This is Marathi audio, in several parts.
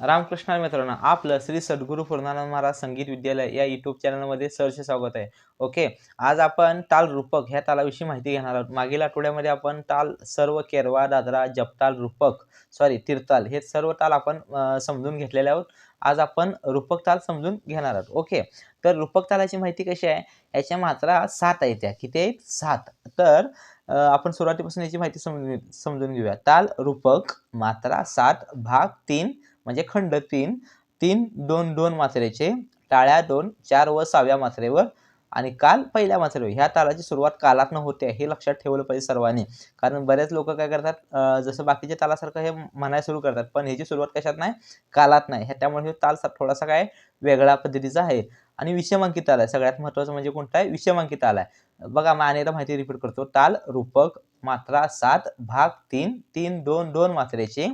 रामकृष्ण मित्रांनो आपलं श्री सद्गुरू पूर्णानंद महाराज संगीत विद्यालय या युट्यूब चॅनलमध्ये सरचे स्वागत आहे. ओके आज आपण ताल रूपक ह्या तालाविषयी माहिती घेणार आहोत. मागील आठवड्यामध्ये आपण ताल सर्व केरवा दादरा जपताल रूपक सॉरी तिरताल हे सर्व ताल आपण समजून घेतलेले आहोत. आज आपण रूपक ताल समजून घेणार आहोत. ओके तर रूपक तालाची माहिती कशी आहे? याच्या मात्रा सात आहेत त्या. किती आहेत? सात. तर आपण सुरुवातीपासून याची माहिती समजून समजून घेऊया. ताल रूपक मात्रा सात भाग तीन म्हणजे खंड तीन तीन दोन दोन मात्रेचे टाळ्या दोन चार व सहाव्या मात्रेवर आणि काल पहिल्या मात्रेवर. ह्या तालाची सुरुवात कालातनं होते हे लक्षात ठेवलं पाहिजे सर्वांनी. कारण बरेच लोक काय करतात जसं बाकीच्या तालासारखं हे म्हणायला सुरू करतात पण ह्याची सुरुवात कशात नाही कालात नाही. ह्या त्यामुळे हे ताल सा- थोडासा काय वेगळ्या पद्धतीचा आहे. आणि विषमांकित ताल आहे. सगळ्यात महत्त्वाचं म्हणजे कोणता आहे? विषमांकित ताल आहे. बघा मग अनेकदा माहिती रिपीट करतो. ताल रूपक मात्रा सात भाग तीन तीन दोन दोन मात्रेचे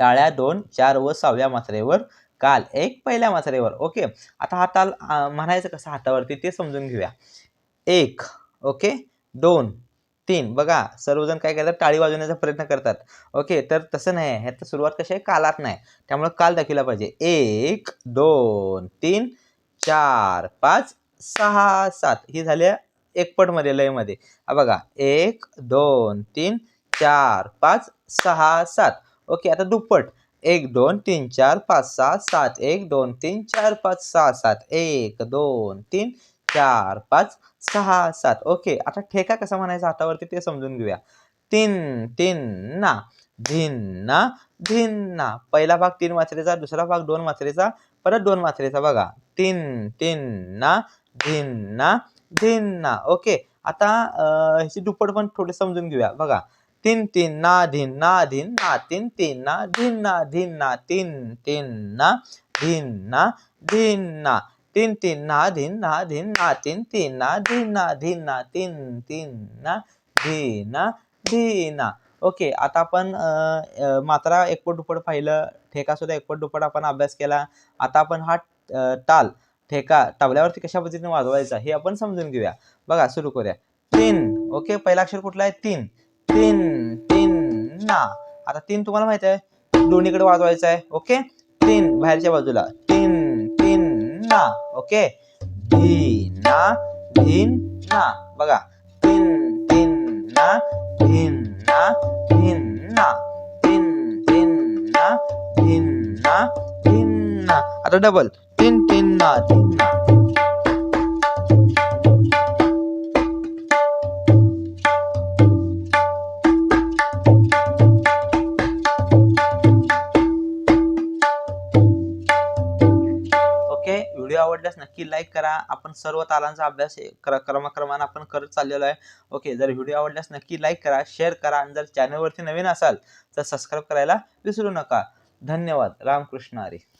टाळ्या दोन चार व सहाव्या मात्रेवर. काल एक पहिल्या मात्रेवर. ओके? आता हा ताल म्हणायचं कसं हातावरती ते समजून घेऊया. एक ओके? दोन तीन. बघा सर्वजण काय करतात? टाळी वाजवण्याचा प्रयत्न करतात. ओके? तर तसं नाही. आहे ह्यात सुरुवात कशी आहे? कालात नाही. त्यामुळे काल दाखवला पाहिजे. एक दोन तीन चार पाच सहा सात. ही झाल्या एकपटमध्ये लयमध्ये बघा. एक दोन तीन चार पाच सहा सात. ओके आता दुप्पट. एक दोन तीन चार पाच सहा सात. एक दोन तीन चार पाच सहा सात. एक दोन तीन चार पाच सहा सात. ओके आता ठेका कसा म्हणायचा हातावरती ते समजून घेऊया. तीन तीन ना. धिन्ना धिन्ना पहिला भाग तीन मात्रेचा दुसरा भाग दोन मात्रेचा परत दोन मात्रेचा बघा. तीन तीन ना. धिन्ना धिन्ना ओके आता ह्याची दुप्पट पण थोडे समजून घेऊया. बघा. तीन तीन ना धिन ना धिन ना तीन तीन ना धिन ना धिन ना तीन तीन ना धिन ना धिन ना तीन तीन ना धिन ना धिन ना तीन तीन ना धिन ना धिन ना तीन तीन ना धीना धीना ओके आता आपण मात्रा एकपट दुपट पाहिलं ठेका सुद्धा एकपट दुप्पट आपण अभ्यास केला आता आपण हा ताल ठेका तबल्यावरती कशा पद्धतीने वाजवायचा हे आपण समजून घेऊया बघा सुरू करूया तीन ओके पहिला अक्षर कुठला आहे तीन तीन तीन ना आता तीन तुम्हाला माहीत आहे दोन्हीकडे वाजवायचं आहे ओके तीन बाहेरच्या बाजूला तीन तीन ना ओके धीना धीन ना बघा तीन तीन ना धीन ना धीन ना तीन तीन ना धीन ना धीन ना आता डबल तीन तीन ना धीन ना व्हिडिओ आवडल्यास नक्की लाईक करा. आपण सर्व तालांचा अभ्यास क्र. क्रमाक्रमानं आपण करत चाललेलो आहे. ओके जर व्हिडिओ आवडल्यास नक्की लाईक करा शेअर करा आणि जर चॅनलवरती नवीन असाल तर सबस्क्राईब करायला विसरू नका. धन्यवाद. रामकृष्ण हरी.